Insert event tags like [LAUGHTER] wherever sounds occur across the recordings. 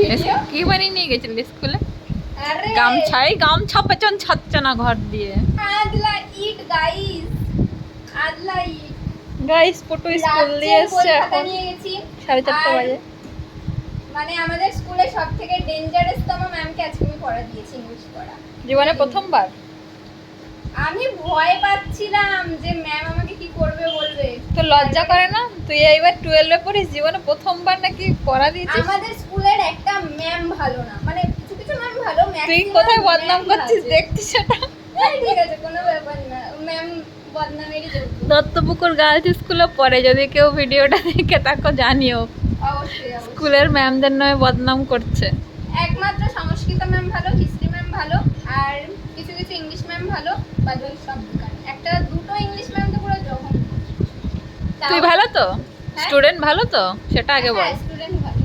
Video কি বানিয়ে নিয়ে গেছিলি স্কুলে? আরে। গামছাই গামছা পেছন ছাড়ছে না ঘর দিয়ে। আদলা ইট গাইস আদলা ইট। গাইস পটু স্কুল দিয়ে এসছে এখন। সাড়ে চারটে বাজে। মানে আমাদের স্কুলে সব থেকে ম্যামকে আজকে আমি পড়া দিয়েছি ইংলিশ পড়া। জীবনে প্রথমবার? আমি ভয় পাচ্ছিলাম যে ম্যাম আমাকে কি করবে বলবে। তো লজ্জা করে না? তুই এইবার টুয়েলভে পড়িস জীবনে প্রথমবার নাকি পড়া দিয়েছিস? আমাদের স্কুলের একটা ম্যাম ভালো না। মানে কিছু কিছু ম্যাম ভালো তুই কোথায় বদনাম করছিস। দেখছিস সেটা? হ্যাঁ, ঠিক আছে কোনো ব্যাপার না। ম্যাম দত্তপুকুর গার্লস স্কুলে পড়ে যদি কেউ ভিডিওটা দেখে তাকে জানিও। স্কুলের ম্যামদের নয় বদনাম করছে। একমাত্র সংস্কৃত ম্যাম ভালো হিস্ট্রি ম্যাম ভালো আর কিছু কিছু ইংলিশ ম্যাম ভালো সব একটা দুটো ইংলিশ ম্যাম তো পুরো জঘন্য। তুই ভালো তো? হ্যাঁ? স্টুডেন্ট ভালো তো? সেটা আগে বল। হ্যাঁ, ভালো।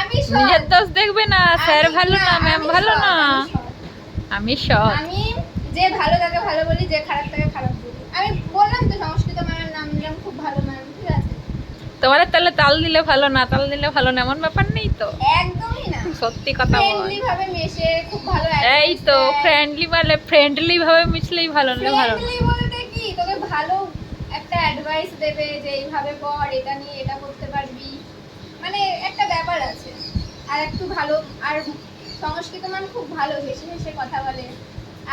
আমি। নিজের দোষ দেখবে না স্যার ভালো না ম্যাম ভালো না। আমি সৎ। আমি যে ভালো তাকে ভালো বলি যে খারাপ তাকে খারাপ বলি। আমি বললাম তো সংস্কৃত ম্যামের নাম নিলাম খুব ভালো ম্যাম ঠিক আছে? তোমার তাহলে তাল দিলে ভালো না তাল দিলে ভালো না এমন ব্যাপার নেই তো? একদমই না সত্যি কথা বল। ভাবে মেশে খুব ভালো এই তো ফ্রেন্ডলি মানে ফ্রেন্ডলি ভাবে মিশলেই ভালো না ভালো। বলতে কি? তোকে ভালো একটা অ্যাডভাইস দেবে যে এইভাবে কর এটা নিয়ে এটা করতে পারবি। মানে একটা ব্যাপার আছে। আর একটু ভালো আর সংস্কৃত মান খুব ভালো হেসে হেসে কথা বলে।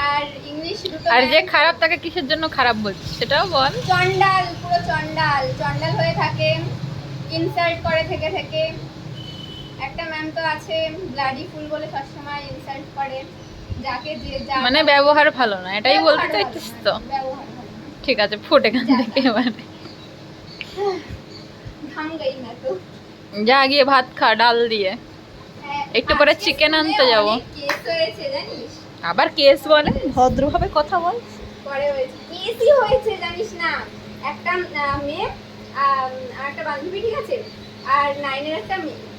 আর ইংলিশ দুটো আর যে খারাপ তাকে কিসের জন্য খারাপ বলছিস? সেটাও বল। চন্ডাল পুরো চন্ডাল চন্ডাল হয়ে থাকে ইনসাল্ট করে থেকে থেকে। ম্যাম তো আছে ব্লাডি ফুল বলে সবসময় ইনসাল্ট করে। যাকে যে মানে ব্যবহার ভালো না এটাই বলতে চাইছিস তো। ঠিক আছে ফুট যা। থেকে এবারে। যা গিয়ে ভাত খা ডাল দিয়ে। হ্যাঁ, একটু পরে স্কুলে আনতে যাব। আবার কেস বলে? ভদ্রভাবে কথা বল। পরে হয়েছে কেসই হয়েছে জানিস না? একটা মেয়ে আর একটা বান্ধবী ঠিক আছে? আর নাইনের একটা মেয়ে।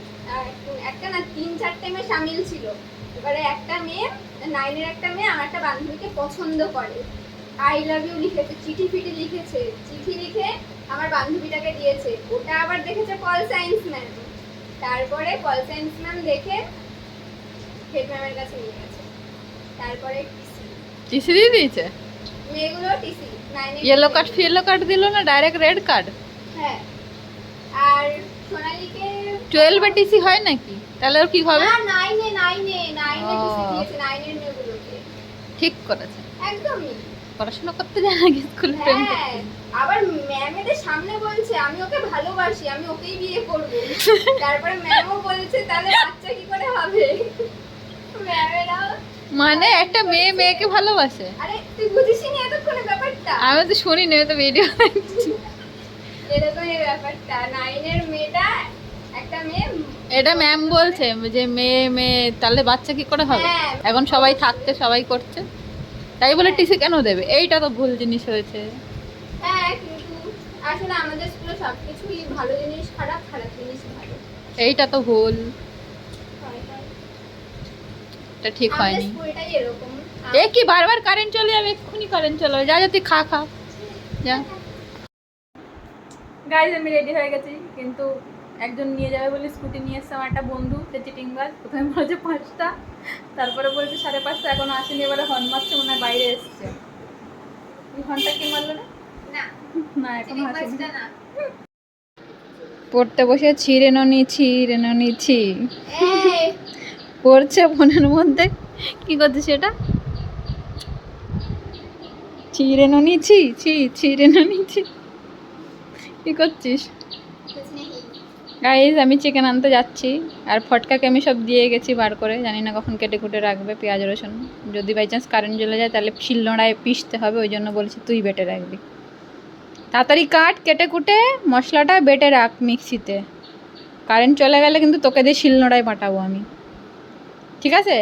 একটা না তিন চারটে মেয়ে সামিল ছিল। এবারে একটা মেয়ে নাইনের একটা মেয়ে আমার একটা বান্ধবীকে পছন্দ করে। আই লাভ ইউ লিখেছে চিঠি ফিটি লিখেছে। চিঠি লিখে আমার বান্ধবীটাকে দিয়েছে। ওটা আবার দেখেছে পল সায়েন্স ম্যাম তারপরে পল সায়েন্স ম্যাম দেখে হেড ম্যামের কাছে নিয়ে গেছে। তারপরে টিসি দিয়ে দিয়েছে? মেয়েগুলো TC yellow card yellow card দিল না ডাইরেক্ট রেড কার্ড হ্যাঁ। আর সোনালীকে টুয়েলভে টিসি হয় নাকি? তাহলে ওর কি হবে? না নাইনে নাইনে নাইনে টিসি। দিয়েছে নাইনের মেয়েগুলোকে। ঠিক করেছে। একদমই। পড়াশোনা করতে যায় নাকি স্কুল হ্যাঁ আবার ম্যামেদের সামনে বলছে আমি ওকে ভালোবাসি আমি ওকেই বিয়ে করব। [LAUGHS] তারপরে ম্যামও বলছে তাহলে বাচ্চা কি করে হবে? ম্যামেরাও মানে একটা মেয়ে মেয়েকে ভালোবাসে? আরে তুই বুঝিসনি এতক্ষণে ব্যাপারটা? আমি তো শুনিনি আমি তো ভিডিও এরকম এই ব্যাপারটা নাইনের এটা ম্যাম বলছে যে মেয়ে মেয়ে তাহলে বাচ্চা কি করে হবে? হ্যাঁ। এখন সবাই থাকতে সবাই করছে। তাই বলে টিসি কেন দেবে? এইটা তো ভুল জিনিস হয়েছে। হ্যাঁ আসলে আমাদের স্কুলে সব কিছুই ভালো জিনিস খারাপ খারাপ জিনিস ভালো। এইটা তো ভুল। এটা ঠিক হয়নি। এ কি বারবার কারেন্ট চলে যাবে? এক্ষুনি কারেন্ট চলে যাবে। যা যা তুই খা খা। যা। গাইজ আমি রেডি হয়ে গেছি কিন্তু একজন নিয়ে যাবে বলে স্কুটি নিয়ে এসছে আমার একটা বন্ধু সে চিটিংবাজ প্রথমে বলেছে পাঁচটা তারপরে বলছে সাড়ে পাঁচটা এখনও আসেনি এবারে হর্ন মারছে মনে হয় বাইরে এসছে। ঘণ্টা কি মারলো না না এখনও আসেনি। পড়তে বসে ছিঁড়ে ননি ছিঁড়ে ননি পড়ছে ফোনের মধ্যে কি করছে সেটা? ছিঁড়েনো ননি ছি ছিঁড়েনো ছিঁড়ে ননি কি করছিস? গাইজ আমি চিকেন আনতে যাচ্ছি, আর ফটকাকে আমি সব দিয়ে গেছি বার করে, জানি না কখন কেটে কুটে রাখবে, পেঁয়াজ, রসুন। যদি বাই চান্স কারেন্ট চলে যায়, তাহলে শিলনোড়ায় পিষতে হবে, ওই জন্য বলছি তুই বেটে রাখবি। তাড়াতাড়ি কাট, কেটে কুটে, মশলাটা বেটে রাখ মিক্সিতে। কারেন্ট চলে গেলে কিন্তু তোকে দিয়ে শিলনোড়ায় পাঠাবো আমি। ঠিক আছে?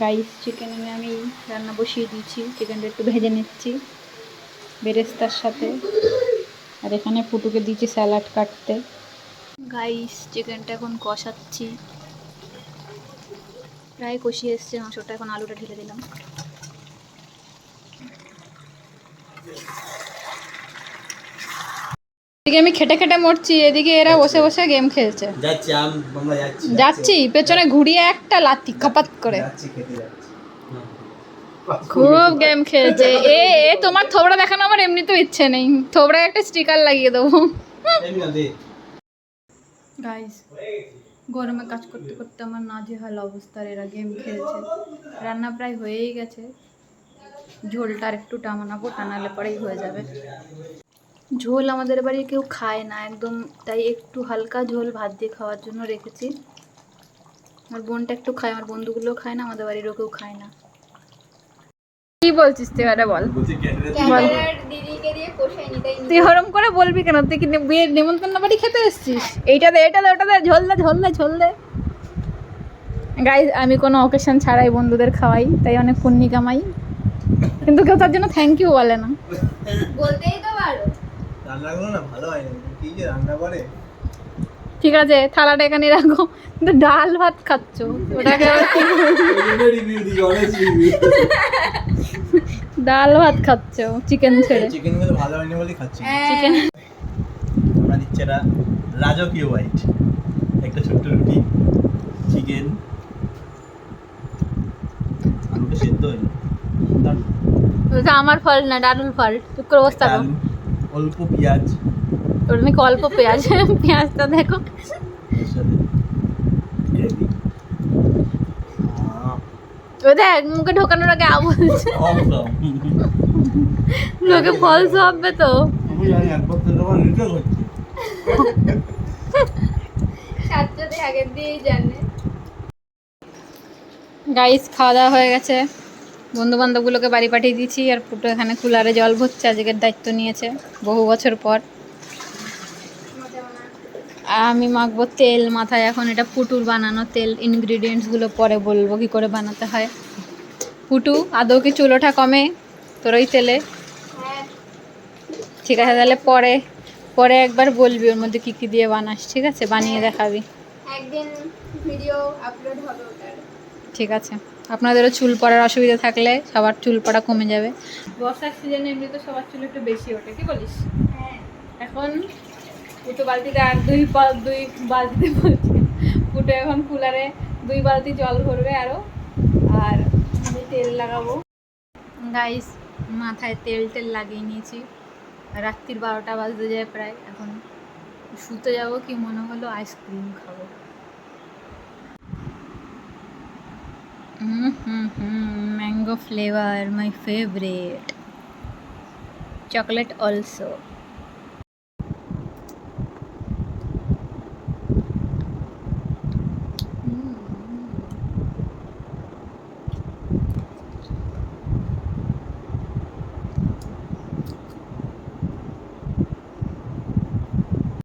গাইস চিকেন এনে আমি রান্না বসিয়ে দিয়েছি চিকেনটা একটু ভেজে নিচ্ছি। বেরেস্তার সাথে। আর এখানে পুটুকে দিয়েছি স্যালাড কাটতে। গাইস চিকেনটা এখন কষাচ্ছি। প্রায় কষিয়ে এসছে মাংসটা এখন আলুটা ঢেলে দিলাম। এদিকে আমি খেটে খেটে মরছি এদিকে এরা বসে বসে গেম খেলছে। যাচ্ছি আম- আমরা যাচ্ছি। যাচ্ছি পেছনে ঘুরিয়ে একটা লাতি খাপাত করে। যাচ্ছি খেতে যাচ্ছি। খুব গেম খেলছে। এ এ, তোমার থোবড়া দেখানো আমার এমনিতেও ইচ্ছে নেই। থোবড়ায় একটা স্টিকার লাগিয়ে দেবো। গাইস গরমে কাজ করতে করতে আমার নাজেহাল অবস্থার, এরা গেম খেলছে। রান্না প্রায় হয়েই গেছে। ঝোলটা আর একটু টামানাবো টানালে পরেই হয়ে যাবে। ঝোল আমাদের বাড়ি কেউ খায় না একদম, তাই একটু হালকা ঝোল ভাত দিয়ে খাওয়ার জন্য রেখেছি। আমার বোনটা একটু খায়, আমার বন্ধুগুলো খায় না, আমাদের বাড়িরও কেউ খায় না। কি বলছিস তুই এবারে বল। তুই হরম করে বলবি কেন? তুই কি বিয়ের নিমন্ত্রণ বাড়ি খেতে এসেছিস? এইটা দে এটা দে ওটা দে ঝোল দে ঝোল দে ঝোল দে। গাইজ আমি কোনো অকেশন ছাড়াই বন্ধুদের খাওয়াই তাই অনেক পুণ্যি কামাই। কিন্তু কেউ তার জন্য থ্যাংক ইউ বলে না। বলতেই তো পারো। রান্নাগুলো না ভালো হয় না কি যে রান্না করে? ঠিক আছে থালাটা এখানে রাখো। কিন্তু ডাল ভাত খাচ্ছ। ওটাকে ডাল ভাত খাচ্ছ চিকেন ছেড়ে। চিকেনগুলো ভালো হয়নি বলে খাচ্ছি। হ্যাঁ। চিকেন আমরা দিচ্ছি এটা রাজকীয় হোয়াইট একটা ছোট্ট রুটি। চিকেন আলুটা সেদ্ধ হয়নি। আমার ফল না ডালুর ফল চুপ করে বসতে অল্প পেঁয়াজ। ওটা নাকি অল্প পেঁয়াজ। পেঁয়াজটা দেখো। ও দেখ মুখে ঢোকানোর আগে আবলছে অসম লোকে ফলস হবে তো। গাইস খাওয়া দাওয়া হয়ে গেছে। বন্ধু বান্ধবগুলোকে বাড়ি পাঠিয়ে দিয়েছি আর ফুটো এখানে কুলারে জল ভরছে আজকের দায়িত্ব নিয়েছে বহু বছর পর। আমি মাখবো তেল মাথায়। এখন এটা পুটুর বানানো তেল। ইনগ্রিডিয়েন্টসগুলো পরে বলব কি করে বানাতে হয়। পুটু আদৌ কি চুলোটা কমে তোর ওই তেলে? ঠিক আছে তাহলে পরে পরে একবার বলবি ওর মধ্যে কী কী দিয়ে বানাস ঠিক আছে? বানিয়ে দেখাবি। একদিন ভিডিও আপলোড হবে ওটার। ঠিক আছে। আপনাদেরও চুল পড়ার অসুবিধা থাকলে সবার চুল পড়া কমে যাবে। বর্ষার সিজনে এমনিতে সবার চুল একটু বেশি ওঠে কি বলিস? হ্যাঁ। এখন ফুটো বালতিতে আর দুই দুই বালতিতে বলছি। ফুটো এখন কুলারে, দুই বালতি জল ভরবে আরও আর আমি তেল লাগাবো। গাইস মাথায় তেল টেল লাগিয়ে নিয়েছি। রাত্রির বারোটা বাজতে যায় প্রায়। এখন শুতে যাব কি মনে হলো আইসক্রিম খাব। Mango flavour my favourite chocolate also